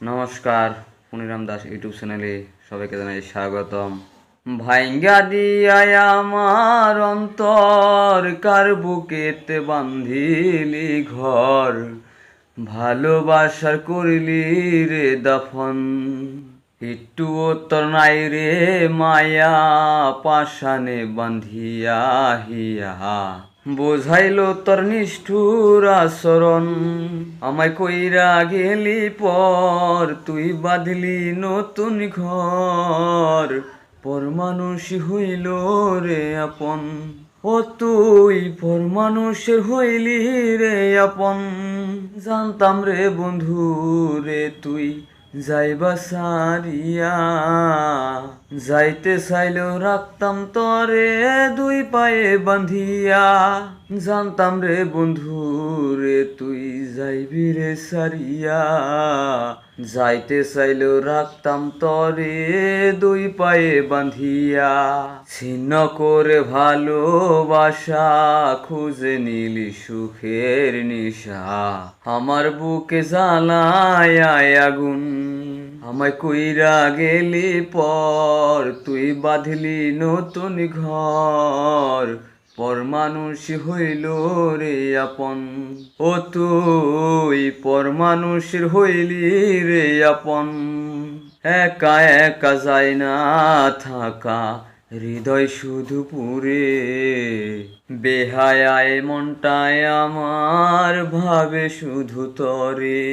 নমস্কার, পুনিরাম দাস ইউটিউব চ্যানেলে সবাইকে জানাই স্বাগতম। ভাইঙ্গা দিয়াই আমার অন্তর, কার বুকেতে বান্ধিলি ঘর? ভালোবাসার করিলি রে দাফন, একটু তোর নাই রে মায়া পাশানে বান্ধিয়া হিয়া। বোঝাইল তোর নিষ্ঠুর আচরণ। আমায় কইরা গেলি পর, তুই বাঁধলি নতুন ঘর। পর মানুষ হইল রে আপন, ও তুই পর মানুষের হইলি রে আপন। জানতাম রে বন্ধু রে তুই যাইবা সারিয়া, যাইতে চাইলেও রাখতাম তরে দুই পায়ে বান্ধিয়া জানতাম রে বন্ধু রে, তুই যাইবি রে সারিয়া। যাইতে চাইলেও রাখতাম তরে দুই পায়ে বান্ধিয়া ছিন্ন করে ভালোবাসা খুঁজে নিলি সুখের নিশা। আমার বুকে জ্বালায় আগুন। আমায় কইরা গেলি পর, তুই বাঁধলি নতুন ঘর। পর মানুষ হইল রে আপন। ও তুই পর মানুষের হইলি রে আপন। একা একা যায় না থাকা, হৃদয় শুধু পুরে। বেহায়ায় মনটায় আমার ভাবে শুধু তরে।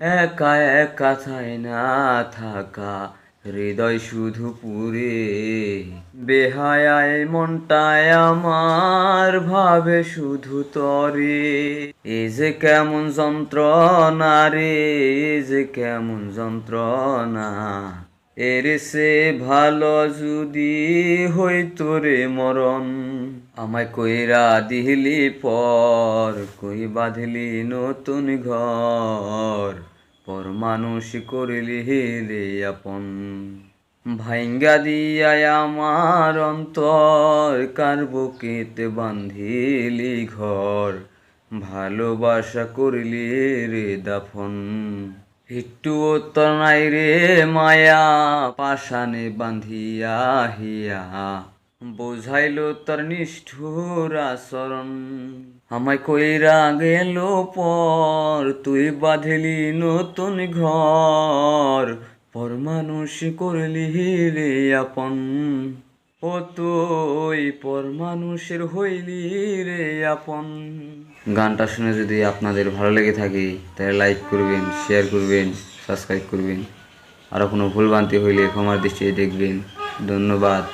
একা একা চায় না থাকা, হৃদয় শুধু পুরে। বেহায়ায় মনটায় আমার ভাবে শুধু তরে। এ যে কেমন যন্ত্রণা রে, এ যে কেমন যন্ত্রণা। এর সে ভালো যদি হইতো রে মরণ। আমায় কইরা দিলি পর, কই বাঁধলি নতুন ঘর। পর মানুষ করিলি রে আপন। ভাইঙ্গা দিয়াই আমার অন্তর, কার বুকেতে বান্ধিলি ঘর? ভালোবাসা করিলি রে দাফন। একটু তোর নাই রে মায়া পাশানে বান্ধিয়া হিয়া। বোঝাইল তোর নিষ্ঠুর আচরণ। আমায় কইরা গেল পর, তুই বাঁধলি নতুন ঘর। পর মানুষ করলি রে আপন। ও তুই পর মানুষের হইলি রে আপন। গানটা শুনে যদি আপনাদের ভালো লেগে থাকে, তাহলে লাইক করবেন শেয়ার করবেন সাবস্ক্রাইব করবেন। আরও কোনো ভুলভ্রান্তি হইলে ক্ষমার দৃষ্টিতে দেখবেন। ধন্যবাদ।